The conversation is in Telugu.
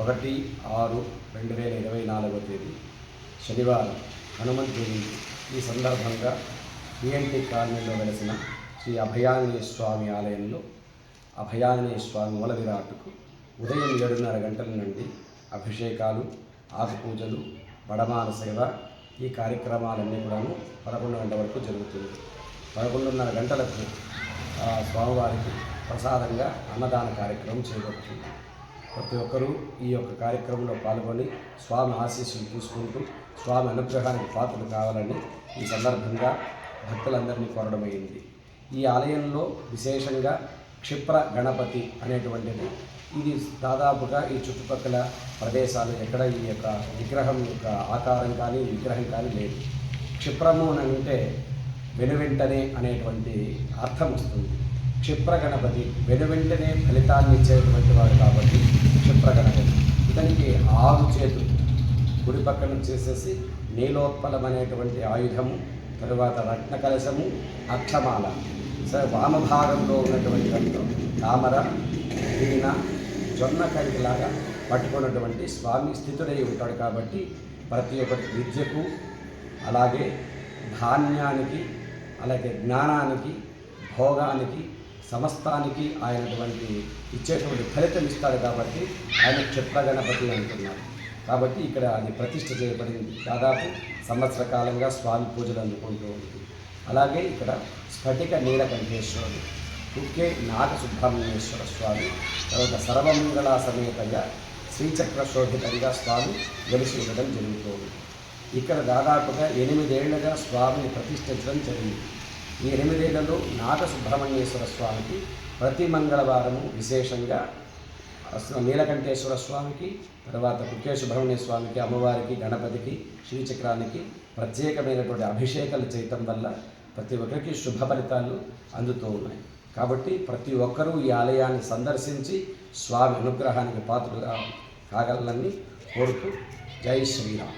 ఒకటి ఆరు రెండు వేల ఇరవై నాలుగో తేదీ శనివారం హనుమంత్ జయంతి ఈ సందర్భంగా బిఎన్టీ కాలనీలో వెలసిన శ్రీ అభయాంజనేయ స్వామి ఆలయంలో అభయాంజనేయ స్వామి మూల విరాట్కు ఉదయం ఏడున్నర గంటల నుండి అభిషేకాలు ఆకుపూజలు బడమాన సేవ ఈ కార్యక్రమాలన్నీ కూడాను పదకొండు గంటల వరకు జరుగుతుంది. పదకొండున్నర గంటలకు స్వామివారికి ప్రసాదంగా అన్నదాన కార్యక్రమం చేయవచ్చు. ప్రతి ఒక్కరూ ఈ యొక్క కార్యక్రమంలో పాల్గొని స్వామి ఆశీస్సులు తీసుకుంటూ స్వామి అనుగ్రహానికి పాత్రలు కావాలని ఈ సందర్భంగా భక్తులందరినీ కోరడమైంది ఈ ఆలయంలో విశేషంగా క్షిప్ర గణపతి అనేటువంటిది. ఇది దాదాపుగా ఈ చుట్టుపక్కల ప్రదేశాలు ఎక్కడ ఈ యొక్క విగ్రహం యొక్క ఆకారం కానీ విగ్రహం కానీ లేదు. క్షిప్రము అని అంటే వెనువెంటనే అనేటువంటి అర్థం వస్తుంది. క్షిప్ర గణపతి వెనువెంటనే ఫలితాన్ని ఇచ్చేటువంటి వాడు కాబట్టి క్షిప్ర గణపతి ఇతనికి ఆరు చేతులు. కుడి పక్కన చేసేసి నీలోత్పలం అనేటువంటి ఆయుధము తరువాత రత్న కలశము అక్షమాల. సరే వామభాగంలో ఉన్నటువంటి రక్తం తామర వీణ జొన్న కడిగిలాగా పట్టుకున్నటువంటి స్వామి స్థితుడై ఉంటాడు కాబట్టి ప్రతి ఒక్కటి విద్యకు అలాగే ధాన్యానికి అలాగే జ్ఞానానికి భోగానికి సమస్తానికి ఆయనటువంటి ఇచ్చేటువంటి ఫలితం ఇస్తాడు కాబట్టి ఆయన క్షిప్ర గణపతి అంటున్నారు. కాబట్టి ఇక్కడ అది ప్రతిష్ట చేయబడింది. దాదాపు సంవత్సర కాలంగా స్వామి పూజలు అందుకుంటూ ఉంది. అలాగే ఇక్కడ స్ఫటిక నీలకంఠేశ్వరుడు కుక్కే నాగ సుబ్రహ్మణ్యేశ్వర స్వామి తర్వాత సర్వమంగళ సమేతంగా శ్రీచక్ర శోభితంగా స్వామి వెలిసి ఉండడం జరుగుతుంది. ఇక్కడ దాదాపుగా ఎనిమిదేళ్ళుగా స్వామిని ప్రతిష్ఠించడం జరిగింది. ఈ ఎనిమిదేళ్ళలో నాగ సుబ్రహ్మణ్యేశ్వర స్వామికి ప్రతి మంగళవారము విశేషంగా నీలకంఠేశ్వర స్వామికి తర్వాత కుక్కే సుబ్రహ్మణ్య స్వామికి అమ్మవారికి గణపతికి శ్రీచక్రానికి ప్రత్యేకమైనటువంటి అభిషేకాలు చేయటం వల్ల ప్రతి ఒక్కరికి శుభ ఫలితాలు అందుతూ ఉన్నాయి. కాబట్టి ప్రతి ఒక్కరూ ఈ ఆలయాన్ని సందర్శించి స్వామి అనుగ్రహానికి పాత్రలుగా కాగలని కోరుతూ జై శ్రీరామ్.